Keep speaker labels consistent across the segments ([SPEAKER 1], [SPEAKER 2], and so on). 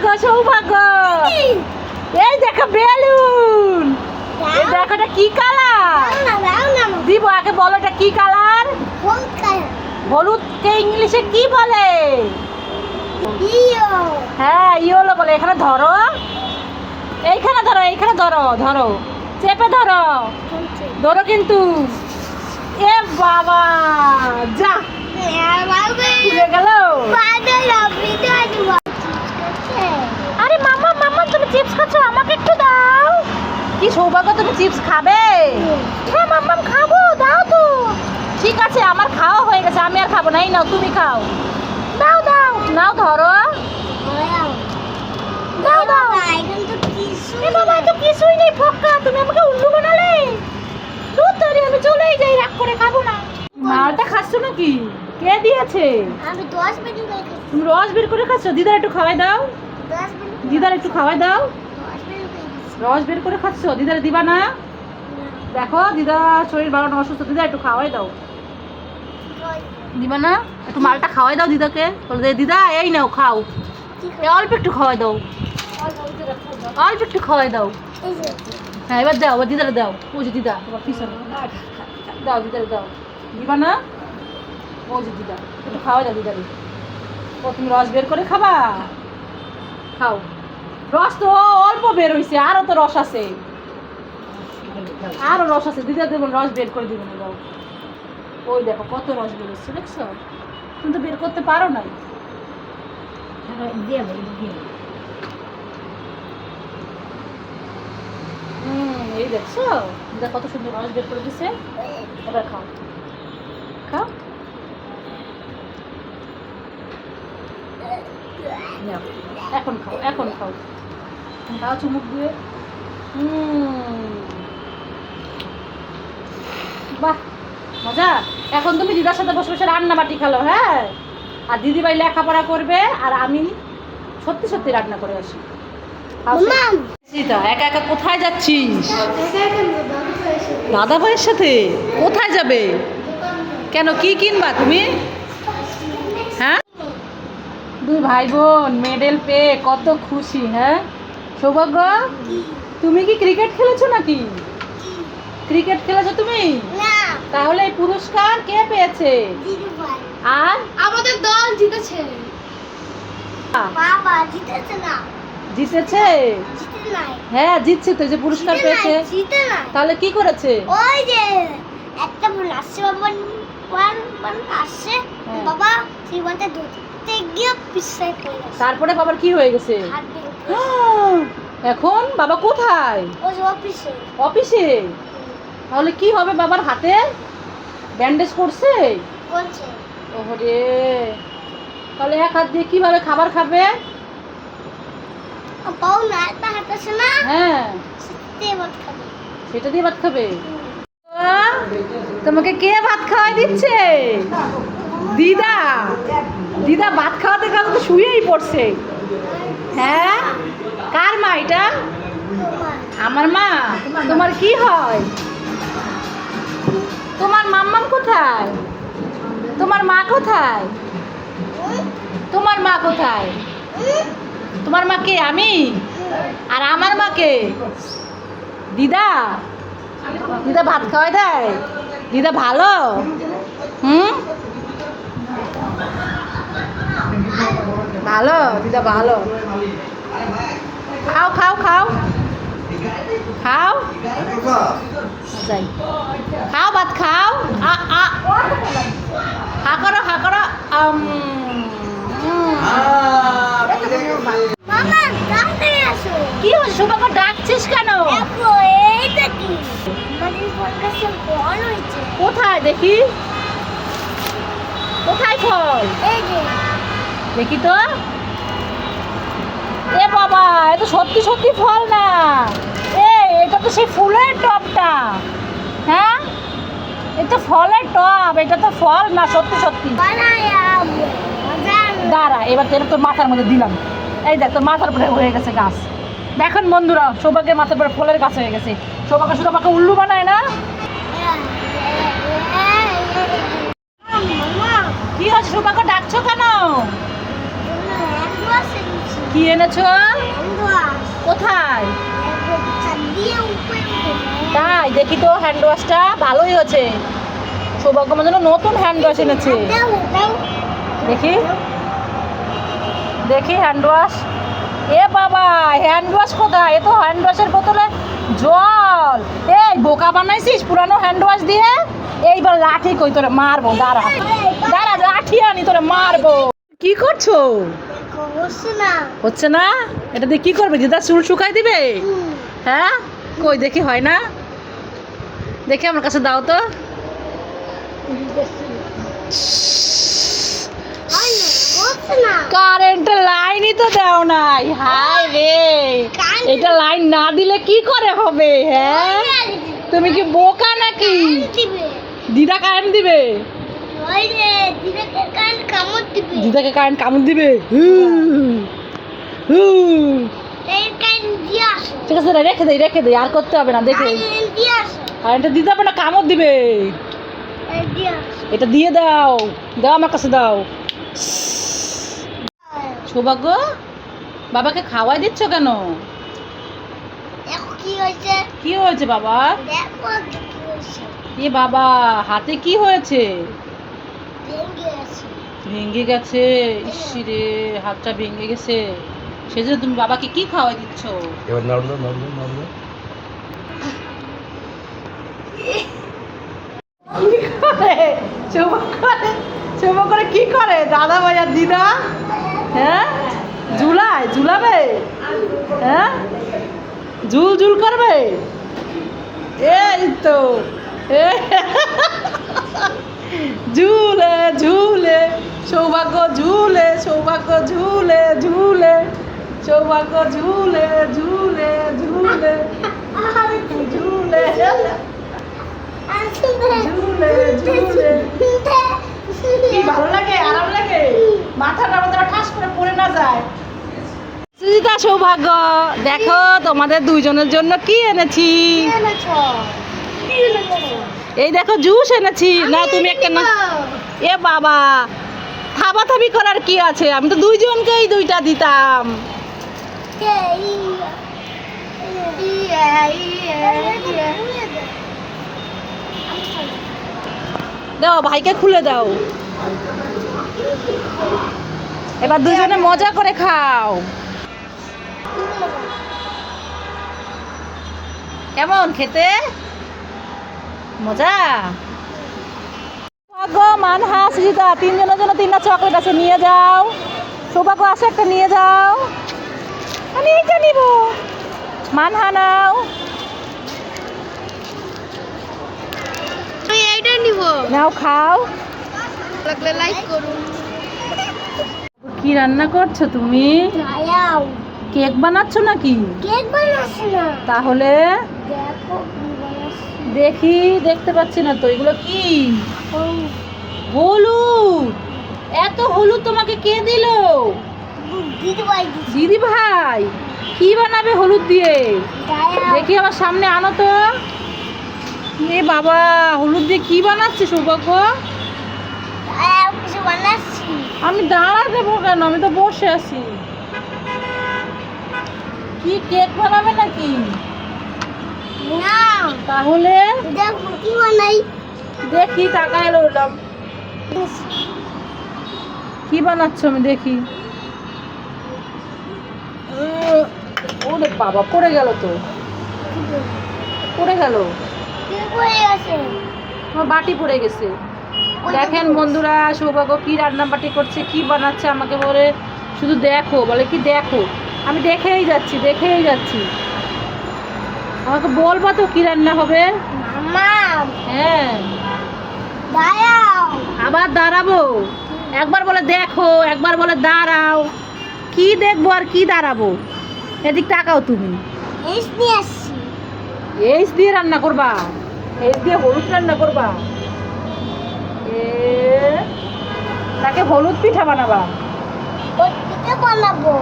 [SPEAKER 1] সৌভাগ্য সৌভাগ্য। এই দেখো বেলুন। এই দেখো এটা কি কালার? দিব আগে বলো এটা কি কালার? হলুদকে ইংলিশে কি বলে? হ্যাঁ ইয়েলো বলে। এখানে ধরো। এইখানে ধরো এইখানে ধরো ধরো। চেপে ধরো। ধরো কিন্তু। এ বাবা যা। গেল। আরে মাম্মা মাম্মা তুমি চিপস খাচ্ছ? আমাকে একটু দাও। কি সৌভাগ্য তুমি চিপস খাবে? হ্যাঁ মাম্মাম খাব দাও তো। ঠিক আছে আমার খাওয়া হয়ে গেছে আমি আর খাব না এই নাও তুমি খাও। দাও দাও। নাও ধরো। দাও দাও। বাবা তো কিছুই নেই ফক্কা তুমি আমাকে উল্লু বানালে। দুধ তৈরি আমি চলেই যাই রাগ করে খাব না। মালটা খাচ্ছ নাকি? কে দিয়েছে?
[SPEAKER 2] আমি
[SPEAKER 1] তুমি রস বের করে খাচ্ছ? দিদার একটু খাওয়াই দাও। দিদার একটু খাওয়াই দাও। রস বের করে খাচ্ছ? দিদারে দিবা না? দেখো দিদা শরীর ভালো না অসুস্থ। দিদা একটু খাওয়াই দাও। দিবা না? একটু মালটা খাওয়াই দাও দিদাকে। বলে দিদা এই নাও খাও। অল্প একটু খাওয়াই দাও। অল্প একটু খাওয়াই দাও। হ্যাঁ এবার দাও দিদারে দাও। যে দিদা তোমার পিছনে। দাও দিদারে দাও। দিবা না? ও যে দিদা একটু খাওয়াই দাও দিদারে ও তুমি রস বের করে খাবা? খাও। রস তো অল্প বের হয়েছে আরও তো রস আছে। আরও রস আছে দিদা দেবেন রস বের করে দিবেন দাও। ওই দেখো কত রস বের হচ্ছে দেখছ? তুমি তো বের করতে পারো না হুম এই দেখছ? দিদা কত সুন্দর রস বের করে দিছে। এবার খাও। খাও। এখন খাও এখন খাও। খাও চুমুক দিয়ে। বাহ মজা। এখন তুমি দিদার সাথে বসে বসে রান্না বাটি খেলো হ্যাঁ? আর দিদিভাই লেখাপড়া করবে আর আমি সত্যি সত্যি রান্না করে আসি। একা একা কোথায় যাচ্ছিস? দাদা ভাইয়ের সাথে? কোথায় যাবে? কেন কি কিনবা তুমি? দুই ভাই বোন মেডেল পেয়ে কত খুশি হ্যাঁ সৌভাগ্য তুমি কি ক্রিকেট খেলেছো নাকি ক্রিকেট খেলেছো তুমি তাহলে এই পুরস্কার কে পেয়েছে আর
[SPEAKER 2] আমাদের দল জিতেছে বাবা জিতেছে না
[SPEAKER 1] জিতেছে হ্যাঁ জিতছে তো যে পুরস্কার পেয়েছে তাহলে কি করেছে
[SPEAKER 2] ওই যে একটা আসছে বাবা আসছে
[SPEAKER 1] হ্যাঁ।
[SPEAKER 2] বাবা সেই বলতে
[SPEAKER 1] তারপরে বাবার কি হয়ে গেছে? এখন বাবা কোথায়?
[SPEAKER 2] অফিসে।
[SPEAKER 1] অফিসে? তাহলে কি হবে বাবার হাতে? ব্যান্ডেজ করছে? ওরে তাহলে এক হাত দিয়ে কীভাবে খাবার খাবে? হ্যাঁ। সেটা দিয়ে ভাত খাবে? তোমাকে কে ভাত খাওয়াই দিচ্ছে? দিদা। দিদা ভাত খাওয়াতে খাওয়াতে তো শুয়েই পড়ছে। হ্যাঁ? কার মা এটা? আমার মা? তোমার কি হয়? তোমার মাম্মাম কোথায়? তোমার মা কোথায়? তোমার মা কোথায়? তোমার মা কে, আমি? আর আমার মা কে? দিদা? দিদা ভাত খাওয়াই দেয়? দিদা ভালো? হুম? ভালো, দিদা ভালো। খাও খাও খাও। খাও। যাই। খাও ভাত, খাও। আ আ। হা কি হচ্ছে সৌভাগ্য ডাকছিস কেন? কোথায় দেখি? কোথায় ফল
[SPEAKER 2] এই যে
[SPEAKER 1] দেখি তো। এ বাবা, এ তো সত্যি সত্যি ফল না। এ, এটা তো সেই ফুলের টবটা হ্যাঁ? এ তো ফলের টব এটা তো ফল না, সত্যি সত্যি। দাঁড়া, এবার তো এটা তোর মাথার মধ্যে দিলাম। এই দেখ, তোর মাথার উপরে হয়ে গেছে গাছ। দেখেন বন্ধুরা, সৌভাগ্যের মাথার উপরে ফলের গাছ হয়ে গেছে। সৌভাগ্য শুধু আমাকে উল্লু বানায় না। কি হচ্ছে সৌভাগ্য? ডাকছো কেন? কি এনেছো? কোথায়? তাই, দেখি তো হ্যান্ড ওয়াশটা ভালোই হয়েছে। সৌভাগ্য জন্য নতুন হ্যান্ড ওয়াশ এনেছে। দেখি। দেখি হ্যান্ড ওয়াশ এ বাবা হ্যান্ড ওয়াশ কোথায়? এ তো হ্যান্ড ওয়াশের বোতলে জল। এই, বোকা বানাইছিস পুরানো হ্যান্ড ওয়াশ দিয়ে? এইবার লাঠি কই তোরে মারবো? দাঁড়া। দাঁড়া, লাঠি আনি তোরে মারবো। কি করছ? হচ্ছে না। এটা দিয়ে কি করবে? দিদা চুল শুকাই দিবে? হ্যাঁ? কই দেখি হয় না? দেখি আমার কাছে দাও তো। কারেন্টের লাইনই তো দাও নাই। হাই রে। এটা লাইন না দিলে কি করে হবে? হ্যাঁ? তুমি কি বোকা নাকি? দিদা কারেন্ট দিবে? দিদাকে কারেন্ট কামড় দিবে। ঠিক আছে রেখে দেই রেখে দেই আর করতে হবে না দেখে। কারেন্টটা দিতে হবে না কামড় দিবে। এটা দিয়ে দাও দাও আমার কাছে দাও। সৌভাগ্য বাবাকে খাওয়াই দিচ্ছ কেন?
[SPEAKER 2] কি হয়েছে।
[SPEAKER 1] কি হয়েছে বাবা? এ বাবা হাতে কি হয়েছে?
[SPEAKER 2] ভেঙে গেছে।
[SPEAKER 1] ইসিরে হাতটা ভেঙে গেছে। সেজন্য তুমি বাবাকে কি খাওয়াই দিচ্ছ?
[SPEAKER 3] এবার নড়লো নড়লো নড়লো।
[SPEAKER 1] কি করে? সৌভাগ্য কি করে? দাদা ভাই আর দিদা? হ্যাঁ? ঝুলায় ঝুলাবে? হ্যাঁ? ঝুল ঝুল করবে? এই তো। এ, ঝুলে ঝুলে সৌভাগ্য ঝুলে সৌভাগ্য ঝুলে ঝুলে সৌভাগ্য ঝুলে ঝুলে ঝুলে ঝুলে? ঝুলে ঝুলে। কি ভালো লাগে আরাম লাগে? মাথাটা আমাদের ঠাস করে পড়ে না যায়। সুজিতা সৌভাগ্য দেখো তোমাদের দুইজনের জন্য কি এনেছি? এই দেখো জুস এনেছি। না তুমি একটা না এ বাবা থাবাথাবি করার কি আছে? আমি তো দুইজনকেই দুইটা দিতাম। দাও ভাইকে খুলে দাও। এবার দুজনে মজা করে খাও। কেমন খেতে? মজা? সৌভাগ্য মানহা সুজিতা তিনজনের জন্য তিনটা চকলেট আছে নিয়ে যাও। সৌভাগ্য আছে একটা নিয়ে যাও। আমি এইটা নিব। মানহা নাও।
[SPEAKER 2] আমি এইটা নিব।
[SPEAKER 1] নাও খাও।
[SPEAKER 2] লাগলে লাইক করুন
[SPEAKER 1] কি রান্না করছ তুমি? কেক বানাচ্ছ নাকি?
[SPEAKER 2] কেক বানাচ্ছি না।
[SPEAKER 1] তাহলে?
[SPEAKER 2] দেখো।
[SPEAKER 1] দেখি দেখতে পাচ্ছি না তো এগুলো কি? হলুদ! এত হলুদ তোমাকে কে দিল?
[SPEAKER 2] দিদি ভাই দিদি
[SPEAKER 1] দিদি ভাই কি বানাবে হলুদ দিয়ে? দেখি আমার সামনে আনো তো। এ বাবা হলুদ দিয়ে কি বানাচ্ছে সৌভাগ্য?
[SPEAKER 2] খায়াও কিছু বানাচ্ছি।
[SPEAKER 1] আমি দাঁড়া দেবো কেন? আমি তো বসে আছি। কি কেক বানাবে নাকি?
[SPEAKER 2] না
[SPEAKER 1] তাহলে?
[SPEAKER 2] কি বানাই?
[SPEAKER 1] দেখি কি বানাচ্ছ আমি দেখি? ওরে বাবা পড়ে গেল তো। পড়ে গেল? আমার বাটি পড়ে গেছে। দেখেন বন্ধুরা সৌভাগ্য কি রান্না বাটি করছে কি বানাচ্ছে আমাকে বলে শুধু দেখো বলে কি দেখো? আমি দেখেই যাচ্ছি দেখেই যাচ্ছি। আমাকে বলবা তো কি রান্না হবে? হ্যাঁ। আবার দাঁড়াবো। একবার বলে দেখো একবার বলে দাঁড়াও। কি দেখব আর কি দাঁড়াবো? এদিক তাকাও তুমি। এইস দিয়ে রান্না করবা। এইস দিয়ে হলুদ রান্না করবা। এ তাকে হলুদ পিঠা বানাবা।
[SPEAKER 2] পিঠে বানাবো।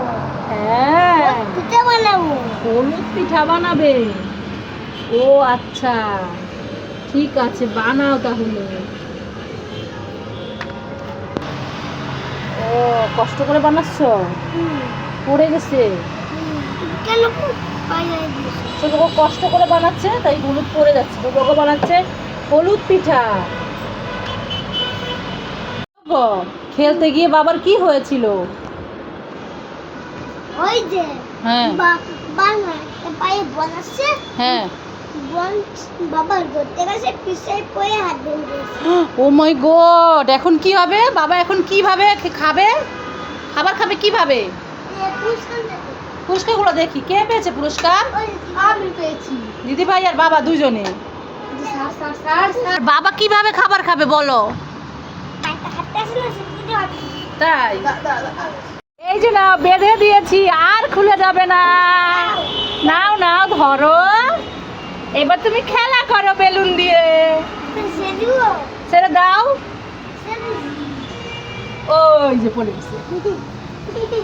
[SPEAKER 1] হ্যাঁ।
[SPEAKER 2] পিঠে বানাবো।
[SPEAKER 1] হলুদ পিঠা বানাবে। ও আচ্ছা ঠিক আছে বানাও তাহলে। ও কষ্ট করে বানাচ্ছ? পড়ে গেছে? ছোট কষ্ট করে বানাচ্ছে তাই হলুদ পড়ে যাচ্ছে। ছোট বানাচ্ছে হলুদ পিঠা। খেলতে গিয়ে বাবার কি হয়েছিল?
[SPEAKER 2] ওই যে
[SPEAKER 1] হ্যাঁ।
[SPEAKER 2] পায়ে
[SPEAKER 1] হ্যাঁ।
[SPEAKER 2] বাবার ধরতে গেছে পিছে পড়ে হাত ভেঙে
[SPEAKER 1] ও মাই গড এখন কি হবে? বাবা এখন কীভাবে খাবে? খাবার খাবে কীভাবে। পুরস্কারগুলো দেখি। কে পেয়েছে পুরস্কার?
[SPEAKER 2] আমি পেয়েছি।
[SPEAKER 1] দিদি ভাই আর বাবা দুজনে।
[SPEAKER 2] Sir sir sir sir.
[SPEAKER 1] বাবা কীভাবে খাবার খাবে বলো? তাই? এই যে নাও বেঁধে দিয়েছি আর খুলে যাবে না। নাও নাও ধরো। এবার তুমি খেলা করো বেলুন দিয়ে। সেটা দাও। ওই যে পড়ে গেছে।